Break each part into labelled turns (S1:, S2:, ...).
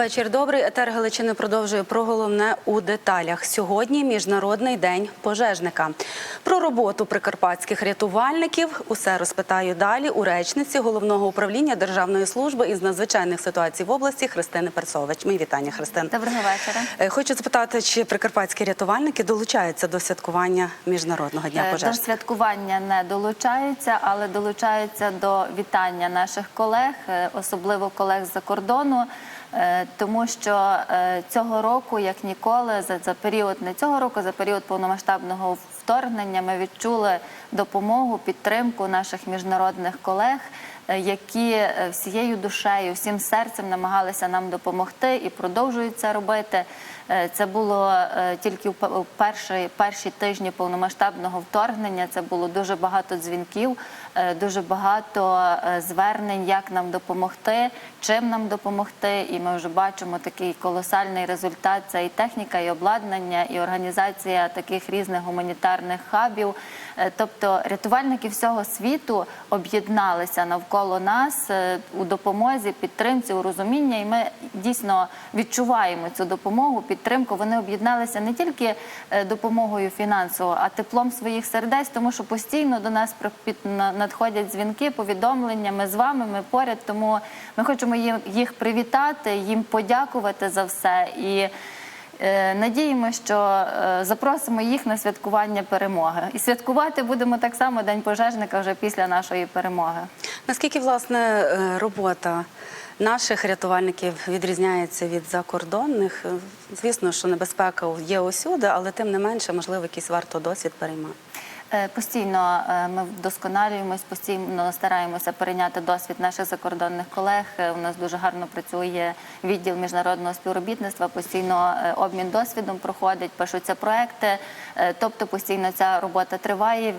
S1: Вечір добрий. Етер Галичини продовжує про головне у деталях. Сьогодні міжнародний день пожежника. Про роботу прикарпатських рятувальників усе розпитаю далі у речниці головного управління Державної служби із надзвичайних ситуацій в області Христини Перцович. Мої вітання, Христин.
S2: Доброго вечора.
S1: Е, Хочу запитати, чи прикарпатські рятувальники долучаються до святкування міжнародного дня
S2: Е, До святкування не долучаються, але долучаються до вітання наших колег, е, особливо колег з-за кордону. Е, Тому що е, цього року, як ніколи, за, за період не цього року, за період повномасштабного вторгнення, ми відчули допомогу, підтримку наших міжнародних колег, які е, всією душею, всім серцем намагалися нам допомогти і продовжують це робити. Е, Це було е, тільки в перші, перші тижні повномасштабного вторгнення. Це було дуже багато дзвінків, е, дуже багато е, звернень, як нам допомогти, чим нам допомогти. І ми вже бачимо такий колосальний результат. Це і техніка, і обладнання, і організація таких різних гуманітарних хабів. Е, Тобто рятувальники всього світу об'єдналися навколо нас е, у допомозі, підтримці, у розуміння, і ми дійсно відчуваємо цю допомогу, підтримку. Вони об'єдналися не тільки е, допомогою фінансово, а теплом своїх сердець, тому що постійно до нас надходять дзвінки, повідомлення. Ми з вами, ми поряд. Тому ми хочемо їм їх привітати, їм подякувати за все і. Е, Надіємося, що е, запросимо їх на святкування перемоги. І святкувати будемо так само День пожежника вже після нашої перемоги.
S1: Наскільки власне е, робота наших рятувальників відрізняється від закордонних? Звісно, що небезпека є усюди, але тим не менше, можливо, якийсь варто досвід переймати.
S2: Е, Постійно е, ми вдосконалюємось, постійно стараємося перейняти досвід наших закордонних колег. Е, У нас дуже гарно працює відділ міжнародного співробітництва. Постійно обмін досвідом проходить, пишуться проекти. Тобто постійно ця робота триває.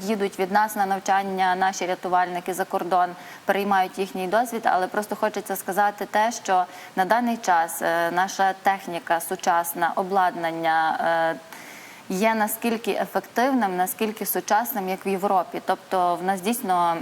S2: Їдуть від нас на навчання наші рятувальники за кордон, переймають їхній досвід. Але просто хочеться сказати те, що на даний час наша техніка, сучасна обладнання. Є наскільки ефективним, наскільки сучасним, як в Європі. Тобто, в нас дійсно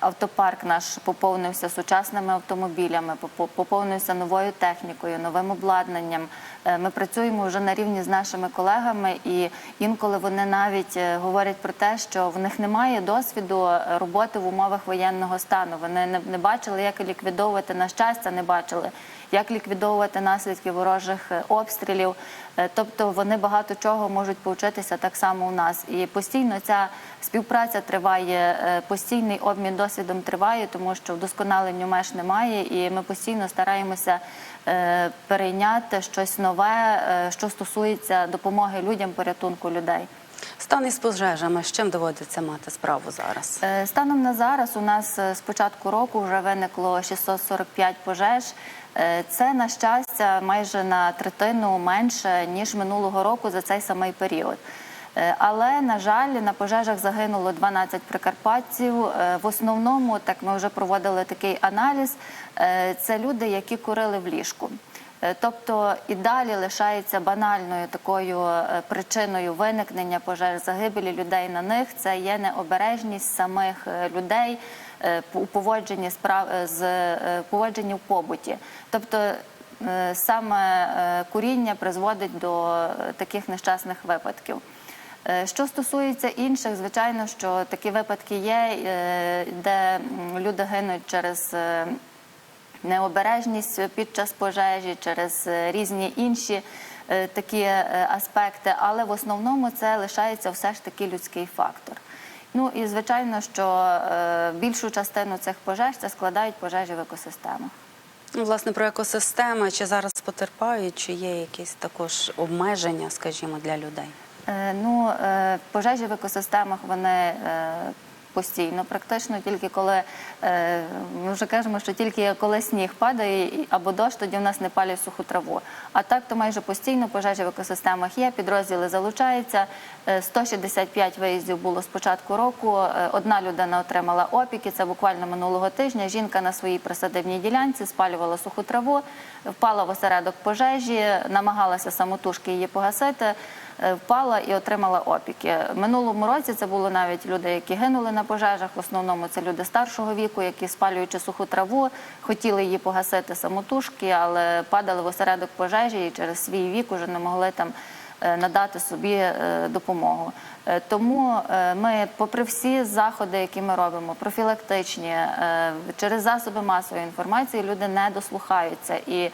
S2: автопарк наш поповнився сучасними автомобілями, попо- поповнився новою технікою, новим обладнанням. Е, Ми працюємо вже на рівні з нашими колегами, і інколи вони навіть е, говорять про те, що в них немає досвіду е, роботи в умовах воєнного стану. Вони не бачили, як ліквідовувати на щастя, не бачили як ліквідовувати наслідки ворожих е, обстрілів. Е, Тобто вони багато чого можуть повчитися так само у нас. І постійно ця співпраця триває, е, постійний обмін досвідом триває, тому що вдосконаленню меж немає, і ми постійно стараємося перейняти щось нове, що стосується допомоги людям, порятунку людей.
S1: Стан із пожежами, з чим доводиться мати справу зараз?
S2: Станом на зараз у нас з початку року вже виникло 645 пожеж. Е, Це на щастя майже на третину менше ніж минулого року за цей самий період. Е, Але на жаль, на пожежах загинуло 12 прикарпатців. Е, В основному, так ми вже проводили такий аналіз. Це люди, які курили в ліжку. Е, Тобто і далі лишається банальною такою е, причиною виникнення пожеж загибелі людей на них. Це є необережність самих е, людей у поводженні справ з поводженні в побуті. Тобто саме куріння призводить до таких нещасних випадків. Що стосується інших, звичайно, що такі випадки є, де люди гинуть через необережність під час пожежі, через е, різні інші е, такі е, аспекти, але в основному це лишається все ж таки людський фактор. Ну і звичайно, що більшу частину цих пожеж це складають пожежі в екосистемах.
S1: Ну, власне, про екосистеми, чи зараз потерпають, чи є якісь також обмеження, скажімо, для людей?
S2: Ну, пожежі в екосистемах вони постійно, практично тільки коли е, ми вже кажемо, що тільки коли сніг падає або дощ, тоді в нас не палять суху траву. А так то майже постійно пожежі в екосистемах є, підрозділи залучаються. Е, 165 виїздів було з початку року. Е, Одна людина отримала опіки. Це буквально минулого тижня. Жінка на своїй присадибній ділянці спалювала суху траву, впала в осередок пожежі, намагалася самотужки її погасити. Е, впала і отримала опіки. Минулому році це були навіть люди, які гинули на пожежах. В основному це люди старшого віку, які спалюючи суху траву, хотіли її погасити самотужки, але падали в осередок пожежі і через свій вік уже не могли там е, надати собі е, допомогу. Тому ми, попри всі заходи, які ми робимо, профілактичні, через засоби масової інформації, люди не дослухаються. І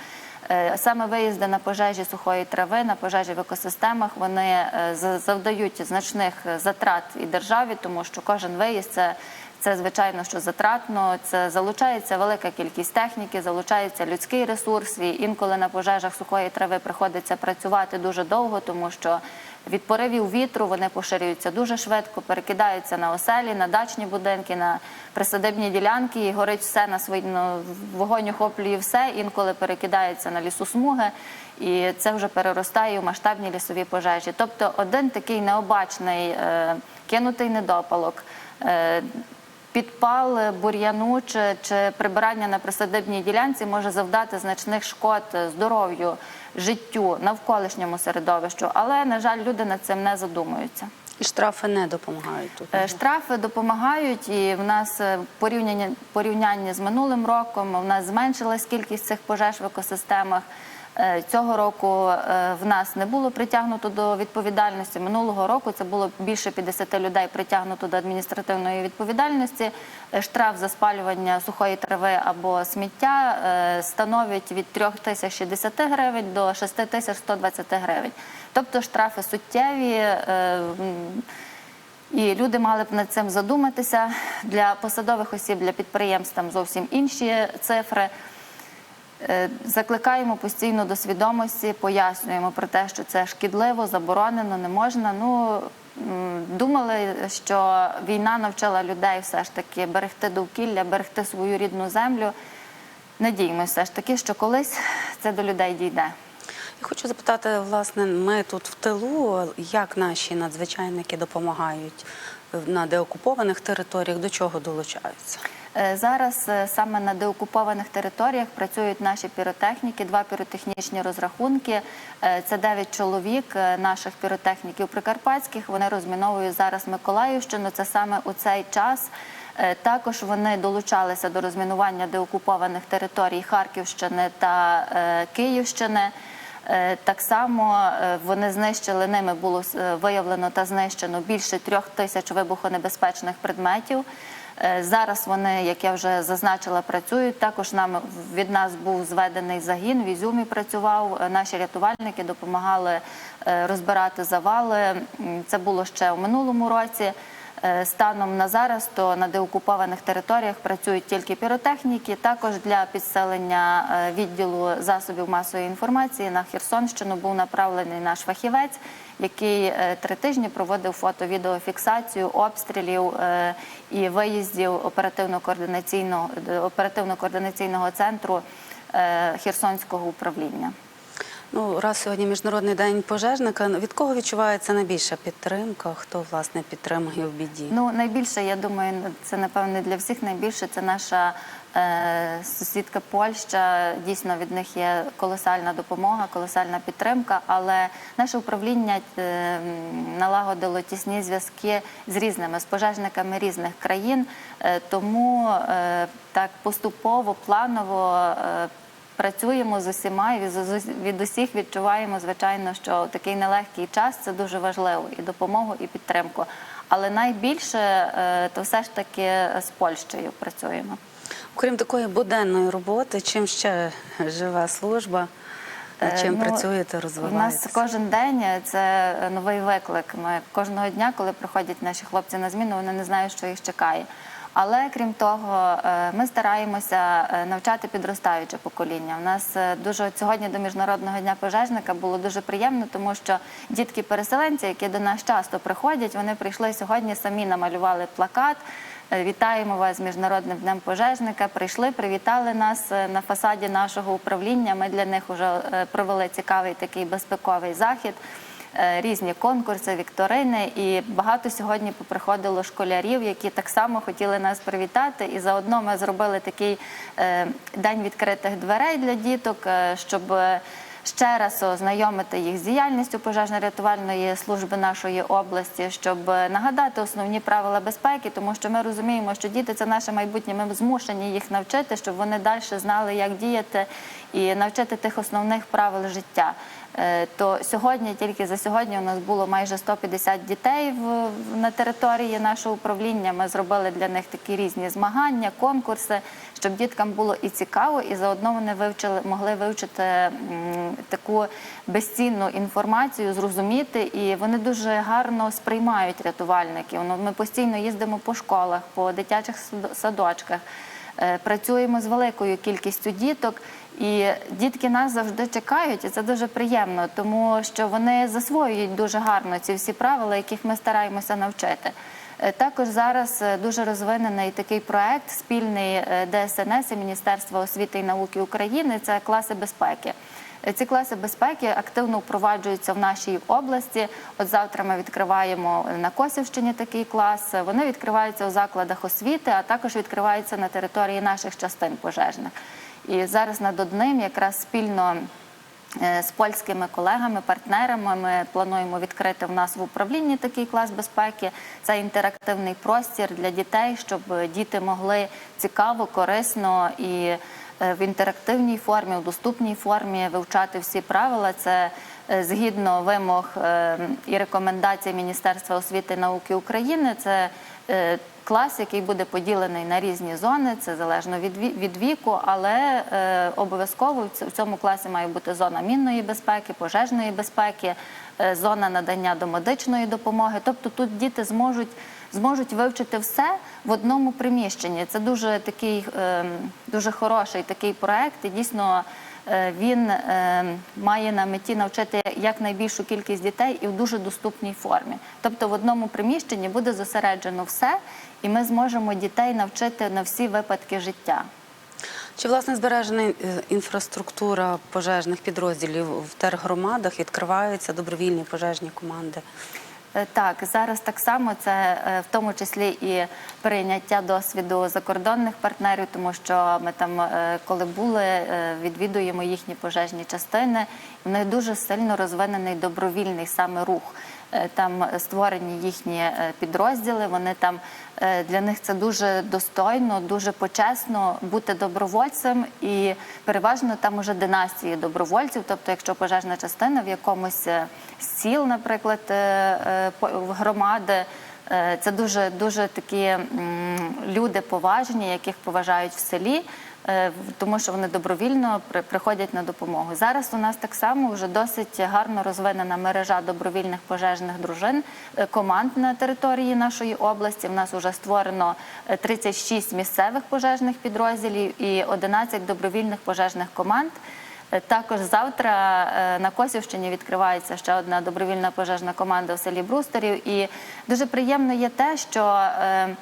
S2: саме виїзди на пожежі сухої трави, на пожежі в екосистемах, вони е, за- завдають значних е, затрат і державі, тому що кожен виїзд це. Це звичайно, що затратно. Це залучається велика кількість техніки, залучається людський ресурс. І інколи на пожежах сухої трави приходиться працювати дуже довго, тому що від поривів вітру вони поширюються дуже швидко, перекидаються на оселі, на дачні будинки, на присадибні ділянки, і горить все на свої ну, вогонь охоплює все. Інколи перекидається на лісосмуги, і це вже переростає у масштабні лісові пожежі. Тобто, один такий необачний е, кинутий недопалок. Е, Підпал бур'яну чи, чи прибирання на присадибній ділянці може завдати значних шкод здоров'ю, життю, навколишньому середовищу. Але, на жаль, люди над цим не задумуються.
S1: І штрафи не допомагають тут.
S2: Е, Штрафи допомагають, і в нас е, порівняння порівняння з минулим роком. В нас зменшилась кількість цих пожеж в екосистемах. Е, Цього року е, в нас не було притягнуто до відповідальності. Минулого року це було більше 50 людей притягнуто до адміністративної відповідальності. Е, Штраф за спалювання сухої трави або сміття становить від 3060 гривень до 6120 гривень. Тобто штрафи суттєві. і люди мали б над цим задуматися. Для посадових осіб, для підприємств там зовсім інші цифри. Е, Закликаємо постійно до свідомості, пояснюємо про те, що це шкідливо, заборонено, не можна. Ну думали, що війна навчила людей все ж таки берегти довкілля, берегти свою рідну землю. Надіємося все ж таки, що колись це до людей дійде.
S1: Я хочу запитати, власне, ми тут в тилу, як наші надзвичайники допомагають на деокупованих територіях, до чого долучаються?
S2: Е, Зараз е, саме на деокупованих територіях працюють наші піротехніки, два піротехнічні розрахунки. Е, Це дев'ять чоловік наших піротехніків прикарпатських. Вони розміновують зараз Миколаївщину. Це саме у цей час. Також вони долучалися до розмінування деокупованих територій Харківщини та Київщини. Так само вони знищили ними було виявлено та знищено більше трьох тисяч вибухонебезпечних предметів. Е, Зараз вони, як я вже зазначила, працюють. Також нам від нас був зведений загін. В Ізюмі працював. Е, Наші рятувальники допомагали е, розбирати завали. Це було ще у минулому році. Е, Станом на зараз то на деокупованих територіях працюють тільки піротехніки. Також для підселення е, відділу засобів масової інформації на Херсонщину був направлений наш фахівець, який е, три тижні проводив фото-відеофіксацію обстрілів і виїздів оперативно-координаційного оперативно-координаційного центру Херсонського управління.
S1: Ну, раз сьогодні міжнародний день пожежника. Від кого відчувається найбільша підтримка? Хто власне підтримує в біді?
S2: Ну, найбільше, я думаю, це напевне для всіх найбільше це наша е, сусідка Польща. Дійсно, від них є колосальна допомога, колосальна підтримка. Але наше управління е, налагодило тісні зв'язки з різними з пожежниками різних країн. Е, тому так поступово, планово. Е, Працюємо з усіма і від- усіх відчуваємо, звичайно, що такий нелегкий час це дуже важливо і допомогу, і підтримку. Але найбільше е, то все ж таки з Польщею працюємо.
S1: Окрім такої буденної роботи, чим ще живе служба?
S2: Е,
S1: Чим
S2: ну,
S1: працюєте,
S2: У нас кожен день це новий виклик. Ми кожного дня, коли приходять наші хлопці на зміну, вони не знають, що їх чекає. Але крім того, е, ми стараємося е, навчати підростаюче покоління. У нас е, дуже сьогодні до міжнародного дня пожежника було дуже приємно, тому що дітки-переселенці, які до нас часто приходять, вони прийшли сьогодні, самі намалювали плакат. Вітаємо вас з міжнародним днем пожежника. Прийшли, привітали нас на фасаді нашого управління. Ми для них вже провели цікавий такий безпековий захід. Е, Різні конкурси, вікторини, і багато сьогодні поприходило школярів, які так само хотіли нас привітати. І заодно ми зробили такий е, день відкритих дверей для діток, е, щоб ще раз ознайомити їх з діяльністю пожежно-рятувальної служби нашої області, щоб нагадати основні правила безпеки, тому що ми розуміємо, що діти це наше майбутнє. Ми змушені їх навчити, щоб вони далі знали, як діяти і навчити тих основних правил життя. Е, То сьогодні, тільки за сьогодні, у нас було майже 150 дітей в- на території нашого управління. Ми зробили для них такі різні змагання, конкурси, щоб діткам було і цікаво, і заодно вони вивчили, могли вивчити таку безцінну інформацію, зрозуміти, і вони дуже гарно сприймають рятувальників. Ну, Ми постійно їздимо по школах, по дитячих садочках. Е, Працюємо з великою кількістю діток, і дітки нас завжди чекають, і це дуже приємно, тому що вони засвоюють дуже гарно ці всі правила, яких ми стараємося навчити. Е, Також зараз е, дуже розвинений такий проект спільний е, ДСНС і Міністерства освіти і науки України. Це класи безпеки. Ці класи безпеки активно впроваджуються в нашій області. От завтра ми відкриваємо на Косівщині такий клас. Вони відкриваються у закладах освіти, а також відкриваються на території наших частин пожежних. І зараз над одним якраз спільно. Е, З польськими колегами, партнерами ми плануємо відкрити в нас в управлінні такий клас безпеки. Це інтерактивний простір для дітей, щоб діти могли цікаво, корисно і е, в інтерактивній формі, в доступній формі вивчати всі правила. Це е, згідно вимог е, і рекомендацій Міністерства освіти і науки України. Це клас, який буде поділений на різні зони, це залежно від ві- від віку, але е, обов'язково в цьому класі має бути зона мінної безпеки, пожежної безпеки, е, зона надання домедичної допомоги. Тобто тут діти зможуть зможуть вивчити все в одному приміщенні. Це дуже такий е, дуже хороший такий проект. І дійсно е, він е, має на меті навчити якнайбільшу кількість дітей і в дуже доступній формі. Тобто в одному приміщенні буде зосереджено все, і ми зможемо дітей навчити на всі випадки життя.
S1: Чи власне збережена е, інфраструктура пожежних підрозділів в тергромадах відкриваються добровільні пожежні команди?
S2: Е, Так, зараз так само це е, в тому числі і прийняття досвіду закордонних партнерів, тому що ми там, коли були, відвідуємо їхні пожежні частини. В них дуже сильно розвинений добровільний саме рух. Е, Там створені їхні е, підрозділи. Вони там е, для них це дуже достойно, дуже почесно бути добровольцем, і переважно там уже династії добровольців. Тобто, якщо пожежна частина в якомусь е, сіл, наприклад, е, е, громади. е, Це дуже дуже такі люди поважні, яких поважають в селі, е, тому що вони добровільно приходять на допомогу. Зараз у нас так само вже досить гарно розвинена мережа добровільних пожежних дружин е, команд на території нашої області. В нас вже створено е, 36 місцевих пожежних підрозділів і 11 добровільних пожежних команд. Е, Також завтра е, на Косівщині відкривається ще одна добровільна пожежна команда в селі Брустерів. І дуже приємно є те, що е, е,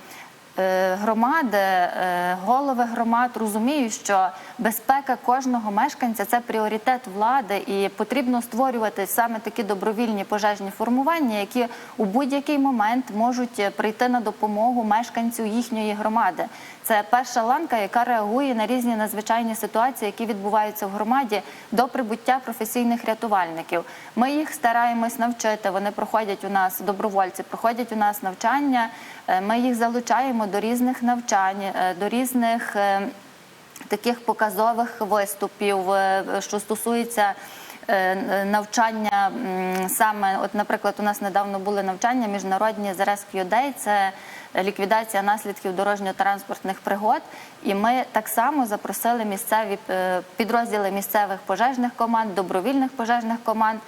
S2: громади, е, голови громад розуміють, що безпека кожного мешканця це пріоритет влади, і потрібно створювати саме такі добровільні пожежні формування, які у будь-який момент можуть е, прийти на допомогу мешканцю їхньої громади. Це перша ланка, яка реагує на різні надзвичайні ситуації, які відбуваються в громаді до прибуття професійних рятувальників. Ми їх стараємось навчити. Вони проходять у нас добровольці, проходять у нас навчання. Е, Ми їх залучаємо до різних навчань, е, до різних. е, таких показових виступів, е, що стосується навчання саме, от, наприклад, у нас недавно були навчання міжнародні з Rescue Day, це ліквідація наслідків дорожньо-транспортних пригод. І ми так само запросили місцеві підрозділи місцевих пожежних команд, добровільних пожежних команд.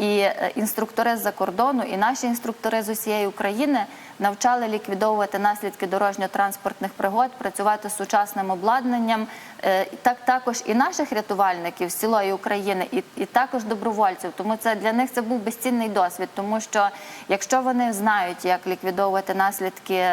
S2: І е, інструктори з-за кордону, і наші інструктори з усієї України навчали ліквідовувати наслідки дорожньо-транспортних пригод, працювати з сучасним обладнанням. Е, Так також і наших рятувальників з цілої України, і, і також добровольців. Тому це для них це був безцінний досвід, тому що якщо вони знають, як ліквідовувати наслідки.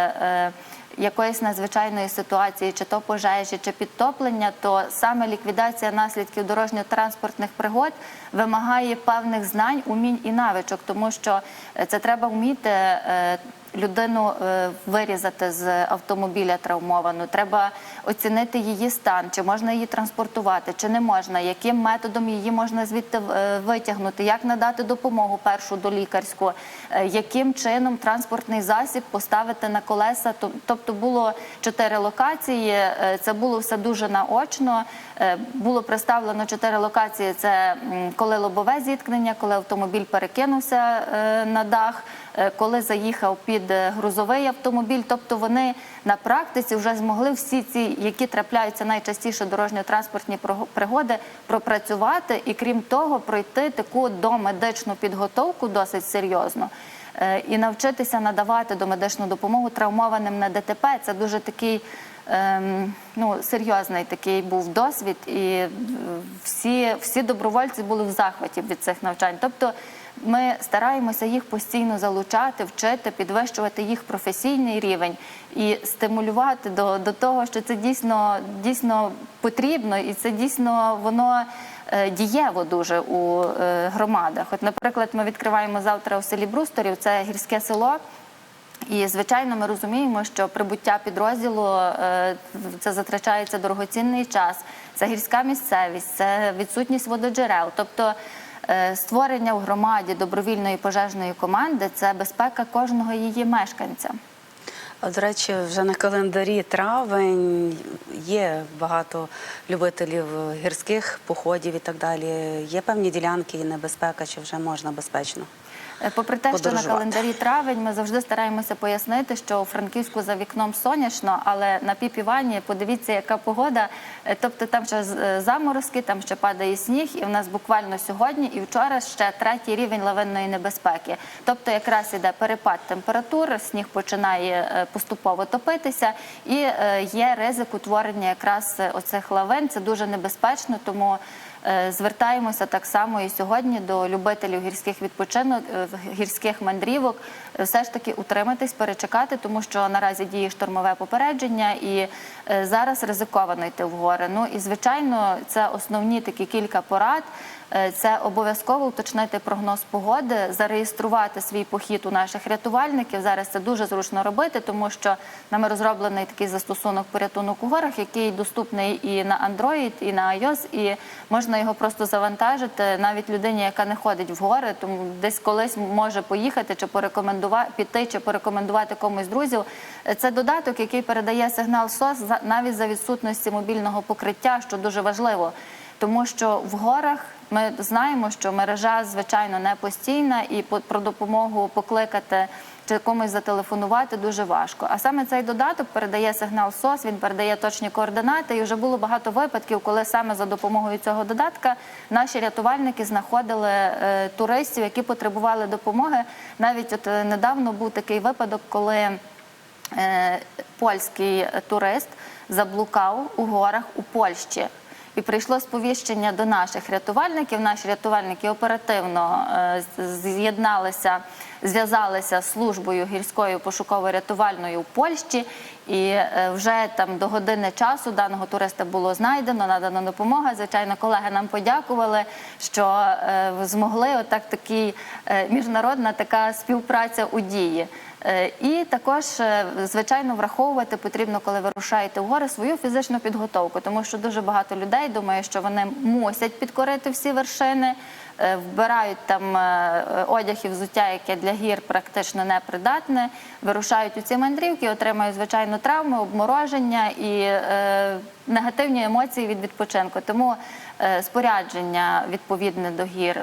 S2: Якоїсь надзвичайної ситуації, чи то пожежі, чи підтоплення, то саме ліквідація наслідків дорожньо-транспортних пригод вимагає певних знань, умінь і навичок, тому що е, це треба вміти е, людину е, вирізати з автомобіля травмовану, треба оцінити її стан, чи можна її транспортувати, чи не можна, яким методом її можна звідти е, витягнути, як надати допомогу першу долікарську, е, яким чином транспортний засіб поставити на колеса. Тобто було чотири локації. Це було все дуже наочно. Е, Було представлено чотири локації: це коли лобове зіткнення, коли автомобіль перекинувся е, на дах, е, коли заїхав під грузовий автомобіль. Тобто вони на практиці вже змогли всі ці, які трапляються найчастіше дорожньо-транспортні пригоди, пропрацювати і крім того, пройти таку домедичну підготовку досить серйозно. І навчитися надавати домедичну допомогу травмованим на ДТП це дуже такий ну, серйозний такий був досвід, і е, всі, всі добровольці були в захваті від цих навчань. Тобто ми стараємося їх постійно залучати, вчити, підвищувати їх професійний рівень і стимулювати до, до того, що це дійсно, дійсно потрібно, і це дійсно воно е, дієво дуже у е, громадах. От, наприклад, ми відкриваємо завтра у селі Брусторів, це гірське село. І звичайно, ми розуміємо, що прибуття підрозділу е, це затрачається дорогоцінний час, це гірська місцевість, це відсутність вододжерел. Тобто е, створення в громаді добровільної пожежної команди це безпека кожного її мешканця.
S1: До речі, вже на календарі травень є багато любителів гірських походів і так далі. Є певні ділянки і небезпека, чи вже можна безпечно?
S2: Е, Попри те, що на календарі травень ми завжди стараємося пояснити, що у Франківську за вікном сонячно, але на піпівані подивіться, яка погода. Е, Тобто там ще е, заморозки, там ще падає сніг, і в нас буквально сьогодні і вчора ще третій рівень лавинної небезпеки. Тобто, якраз іде перепад температур, сніг починає поступово топитися, і є ризик утворення якраз оцих лавин. Це дуже небезпечно, тому. Е, Звертаємося так само і сьогодні до любителів гірських відпочинок, е, гірських мандрівок. е, Все ж таки утриматись, перечекати, тому що наразі діє штормове попередження, і зараз ризиковано йти в гори. Ну і звичайно, це основні такі кілька порад. Це обов'язково уточнити прогноз погоди, зареєструвати свій похід у наших рятувальників. Зараз це дуже зручно робити, тому що нами розроблений такий застосунок порятунок у горах, який доступний і на Android, і на iOS, і можна його просто завантажити навіть людині, яка не ходить в гори, тому десь колись може поїхати чи порекомендувати піти, чи порекомендувати комусь друзів. Це додаток, який передає сигнал СОС навіть за відсутності мобільного покриття, що дуже важливо. Тому що в горах ми знаємо, що мережа звичайно не постійна, і по- про допомогу покликати чи комусь зателефонувати дуже важко. А саме цей додаток передає сигнал СОС, він передає точні координати. І вже було багато випадків, коли саме за допомогою цього додатка наші рятувальники знаходили е, туристів, які потребували допомоги. Навіть от е, недавно був такий випадок, коли е, польський турист заблукав у горах у Польщі. І прийшло сповіщення до наших рятувальників. Наші рятувальники оперативно е, з'єдналися, зв'язалися з службою гірською пошуково-рятувальною в Польщі. І е, вже там до години часу даного туриста було знайдено, надана допомога. Звичайно, колеги нам подякували, що е, змогли отак такий міжнародна така співпраця у дії. Е, І також, е, звичайно, враховувати потрібно, коли ви рушаєте в гори, свою фізичну підготовку, тому що дуже багато людей думає, що вони мусять підкорити всі вершини, е, вбирають там одяг і взуття, яке для гір практично непридатне, вирушають у ці мандрівки, отримають звичайно травми, обмороження і негативні емоції від відпочинку. Тому спорядження відповідне до гір,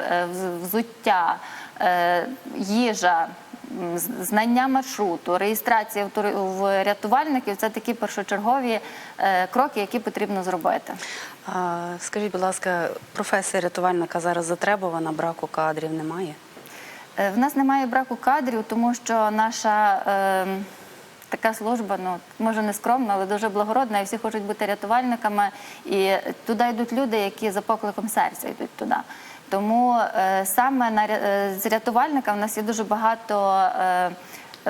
S2: взуття, їжа. Знання маршруту, реєстрація в рятувальників це такі першочергові е, кроки, які потрібно зробити.
S1: Скажіть, будь ласка, професія рятувальника зараз затребувана, браку кадрів немає?
S2: Е, В нас немає браку кадрів, тому що наша е, така служба, ну може не скромна, але дуже благородна, і всі хочуть бути рятувальниками. І туди йдуть люди, які за покликом серця йдуть туди. Тому е, саме на е, з рятувальника в нас є дуже багато. Е,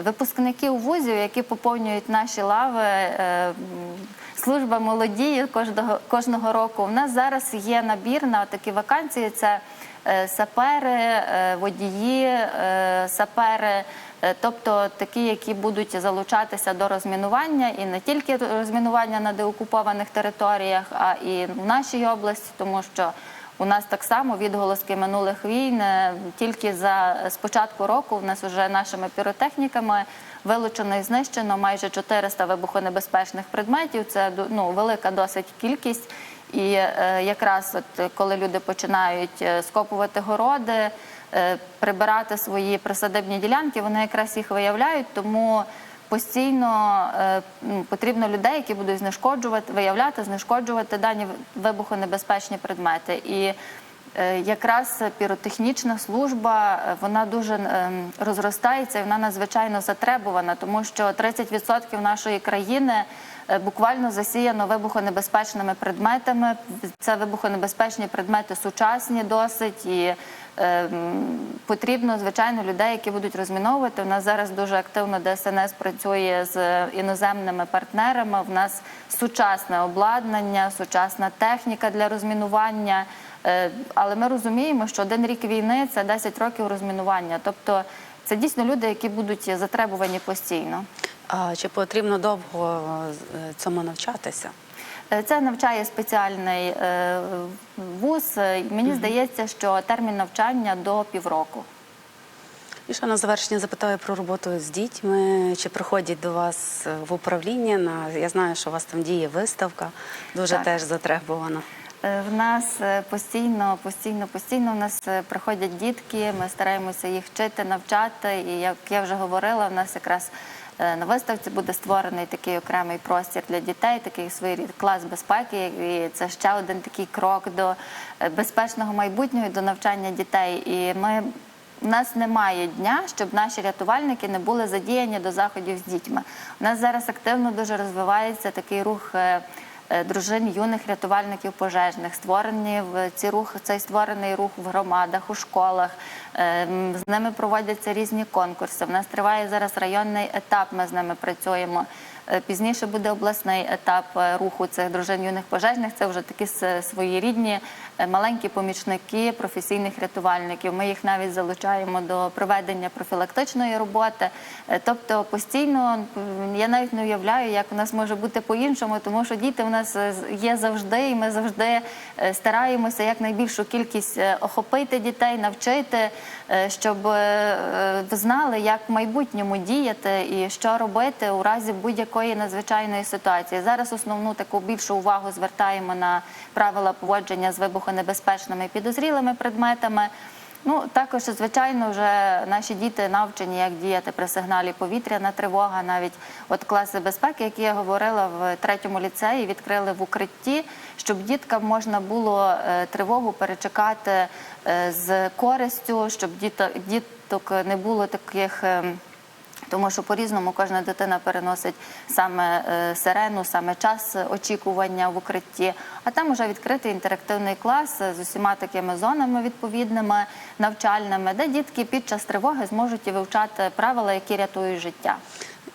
S2: Випускників вузів, які поповнюють наші лави, служба молодіє кожного, кожного року. У нас зараз є набір на такі вакансії: це сапери, водії, сапери. Тобто такі, які будуть залучатися до розмінування, і не тільки розмінування на деокупованих територіях, а і в нашій області, тому що у нас так само відголоски минулих війн. е, Тільки за з початку року в нас вже нашими піротехніками вилучено і знищено майже 400 вибухонебезпечних предметів. Це ну, велика досить кількість. І е, якраз от е, коли люди починають е, скопувати городи, е, прибирати свої присадибні ділянки, вони якраз їх виявляють, тому постійно е, потрібно людей, які будуть знешкоджувати, виявляти, знешкоджувати дані вибухонебезпечні предмети. І е, якраз піротехнічна служба е, вона дуже розростається і вона надзвичайно затребувана, тому що 30% нашої країни буквально засіяно вибухонебезпечними предметами. Це вибухонебезпечні предмети сучасні досить і. Е, м, Потрібно звичайно людей, які будуть розміновувати. У нас зараз дуже активно ДСНС працює з іноземними партнерами. В нас сучасне обладнання, сучасна техніка для розмінування. Е, Але ми розуміємо, що один рік війни це 10 років розмінування. Тобто це дійсно люди, які будуть затребувані постійно.
S1: А чи потрібно довго е, цьому навчатися?
S2: Е, Це навчає спеціальний е, вуз. Е, Мені здається, що термін навчання до півроку.
S1: І ще на завершення запитаю про роботу з дітьми. Чи приходять до вас в управління? На я знаю, що у вас там діє виставка, дуже
S2: Так.
S1: теж затребувана.
S2: В нас постійно, постійно, постійно в нас приходять дітки. Ми стараємося їх вчити, навчати. І як я вже говорила, в нас якраз на виставці буде створений такий окремий простір для дітей, такий свій клас безпеки. І це ще один такий крок до е, безпечного майбутнього до навчання дітей. І ми у нас немає дня, щоб наші рятувальники не були задіяні до заходів з дітьми. У нас зараз активно дуже розвивається такий рух. Е, Дружин юних рятувальників пожежних створені в ці рух, цей створений рух в громадах, у школах. Е, З ними проводяться різні конкурси. В нас триває зараз районний етап. Ми з ними працюємо. Е, Пізніше буде обласний етап е, руху цих дружин юних пожежних. Це вже такі своєрідні е, маленькі помічники професійних рятувальників. Ми їх навіть залучаємо до проведення профілактичної роботи. Тобто постійно я навіть не уявляю, як у нас може бути по-іншому, тому що діти у нас є завжди, і ми завжди стараємося якнайбільшу кількість охопити дітей, навчити, щоб е, е, знали, як в майбутньому діяти і що робити у разі будь-якої надзвичайної ситуації. Зараз основну таку більшу увагу звертаємо на правила поводження з вибухонебезпечними і підозрілими предметами. Ну також, звичайно, вже наші діти навчені, як діяти при сигналі повітряна тривога. Навіть от класи безпеки, які я говорила в третьому ліцеї, відкрили в укритті, щоб діткам можна було е, тривогу перечекати е, з користю, щоб діток, діток не було таких. Тому що по-різному кожна дитина переносить саме е, сирену, саме час очікування в укритті. А там вже відкритий інтерактивний клас з усіма такими зонами відповідними навчальними, де дітки під час тривоги зможуть вивчати правила, які рятують життя.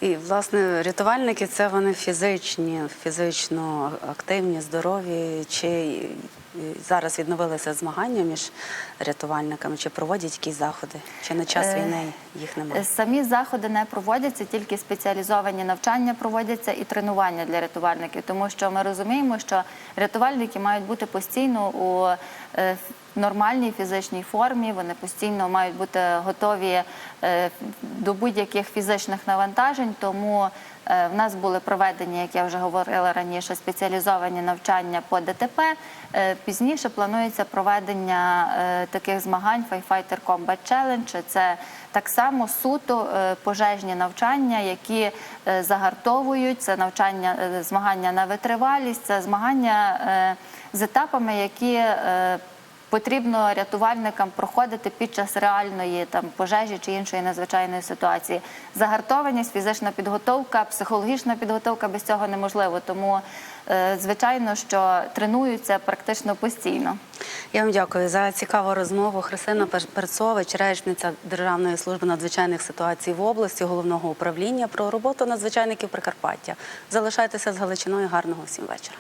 S1: І власне рятувальники це вони фізичні, фізично активні, здорові. Чи зараз відновилися змагання між рятувальниками? Чи проводять якісь заходи? Чи на час
S2: Е,
S1: війни їх немає?
S2: Самі заходи не проводяться, тільки спеціалізовані навчання проводяться і тренування для рятувальників, тому що ми розуміємо, що рятувальники мають бути постійно у е, нормальній фізичній формі. Вони постійно мають бути готові е, до будь-яких фізичних навантажень. Тому е, в нас були проведені, як я вже говорила раніше, спеціалізовані навчання по ДТП. Е, Пізніше планується проведення таких змагань Firefighter Combat Challenge. Це так само суто пожежні навчання, які загартовують це навчання, змагання на витривалість, це змагання з етапами, які потрібно рятувальникам проходити під час реальної там пожежі чи іншої надзвичайної ситуації. Загартованість, фізична підготовка, психологічна підготовка без цього неможливо. Тому, е, звичайно, що тренуються практично постійно.
S1: Я вам дякую за цікаву розмову. Христина Пер- Перцович, речниця Державної служби надзвичайних ситуацій в області, головного управління про роботу надзвичайників Прикарпаття. Залишайтеся з Галичиною. Гарного всім вечора.